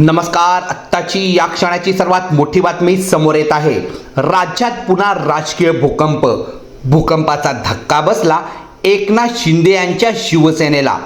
नमस्कार. आत्ताची या क्षणाची सर्वात मोठी बातमी समोर येत आहे. राज्यात पुन्हा राजकीय भूकंप. भूकंपाचा धक्का बसला एकनाथ शिंदे यांच्या शिवसेनेला.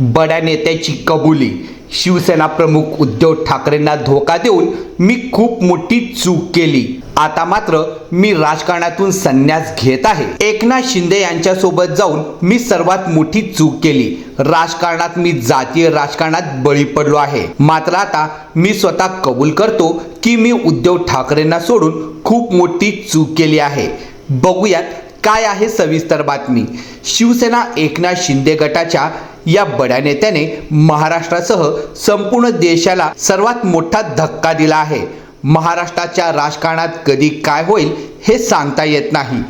बड्या नेत्याची कबुली. शिवसेना प्रमुख उद्धव ठाकरेंना धोका देऊन मी खूप मोठी चूक केली. आता मात्र मी राजकारणातून संन्यास घेत आहे. एकनाथ शिंदे यांच्यासोबत जाऊन मी सर्वात मोठी चूक केली. राजकारणात मी जातीय राजकारणात बळी पडलो आहे. मात्र आता मी स्वतः कबूल करतो की मी उद्धव ठाकरेंना सोडून खूप मोठी चूक केली आहे. बघूयात काय आहे सविस्तर बातमी. शिवसेना एकनाथ शिंदे गटाच्या या बड्या नेत्याने महाराष्ट्रासह संपूर्ण देशाला सर्वात मोठा धक्का दिला आहे. महाराष्ट्राच्या राजकारणात कधी काय होईल हे सांगता येत नाही.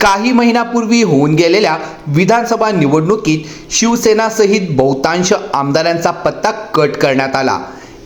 काही महिन्यापूर्वी होऊन गेलेल्या विधानसभा निवडणुकीत शिवसेनासहित बहुतांश आमदारांचा पत्ता कट करण्यात आला.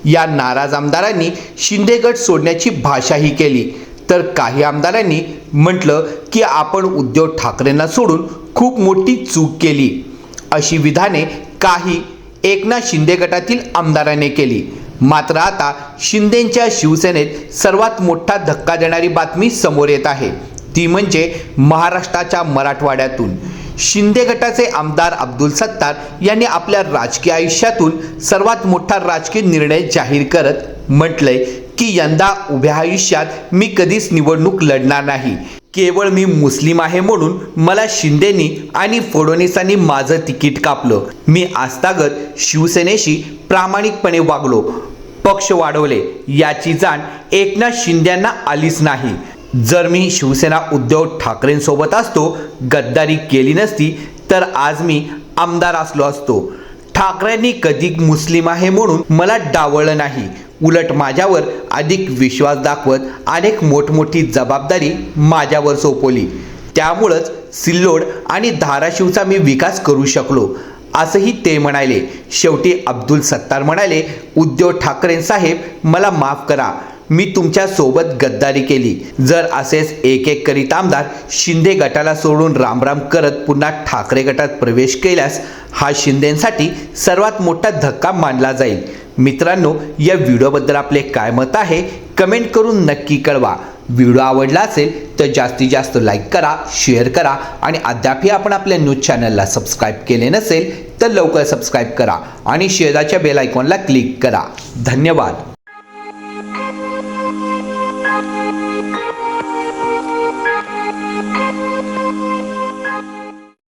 या नाराज आमदारांनी शिंदे गट सोडण्याची भाषाही केली. तर काही आमदारांनी म्हटलं की आपण उद्धव ठाकरेंना सोडून खूप मोठी चूक केली. अशी विधाने काही एकनाथ शिंदे गटातील आमदारांनी केली. मात्र आता शिंदेंच्या शिवसेनेत सर्वात मोठा धक्का देणारी बातमी समोर येत आहे. ती म्हणजे महाराष्ट्राच्या मराठवाड्यातून. शिंदे गटाचे आमदार अब्दुल सत्तार यांनी आपल्या राजकीय आयुष्यातून सर्वात मोठा राजकीय निर्णय जाहीर करत म्हटलंय की यंदा उभ्या आयुष्यात मी कधीच निवडणूक लढणार नाही. केवळ मी मुस्लिम आहे म्हणून मला शिंदेनी आणि फडणवीसांनी माझं तिकीट कापलं. मी आस्थागत शिवसेनेशी प्रामाणिकपणे वागलो. पक्ष वाढवले. याची जाण एकनाथ शिंद्यांना आलीच नाही. जर मी शिवसेना उद्धव ठाकरेंसोबत असतो गद्दारी केली नसती तर आज मी आमदार असलो असतो. ठाकरेंनी कधी मुस्लिम आहे म्हणून मला डावळलं नाही. उलट माझ्यावर अधिक विश्वास दाखवत अनेक मोठमोठी जबाबदारी माझ्यावर सोपवली. त्यामुळंच सिल्लोड आणि धाराशिवचा मी विकास करू शकलो असंही ते म्हणाले. शेवटी अब्दुल सत्तार म्हणाले उद्धव ठाकरे साहेब मला माफ करा. मी तुमच्यासोबत गद्दारी केली. जर असेच एक एक करीत आमदार शिंदे गटाला सोडून रामराम करत पुन्हा ठाकरे गटात प्रवेश केल्यास हा शिंदेसाठी सर्वात मोठा धक्का मानला जाईल. मित्रांनो या व्हिडिओबद्दल आपले काय मत आहे कमेंट करून नक्की कळवा. व्हिडिओ आवडला असेल तर जास्तीत जास्त लाईक करा शेअर करा आणि अद्यापही आपण आपल्या न्यूज चॅनलला सबस्क्राईब केले नसेल तर लवकर सबस्क्राईब करा आणि शेजारच्या बेल आयकॉनला क्लिक करा. धन्यवाद. Música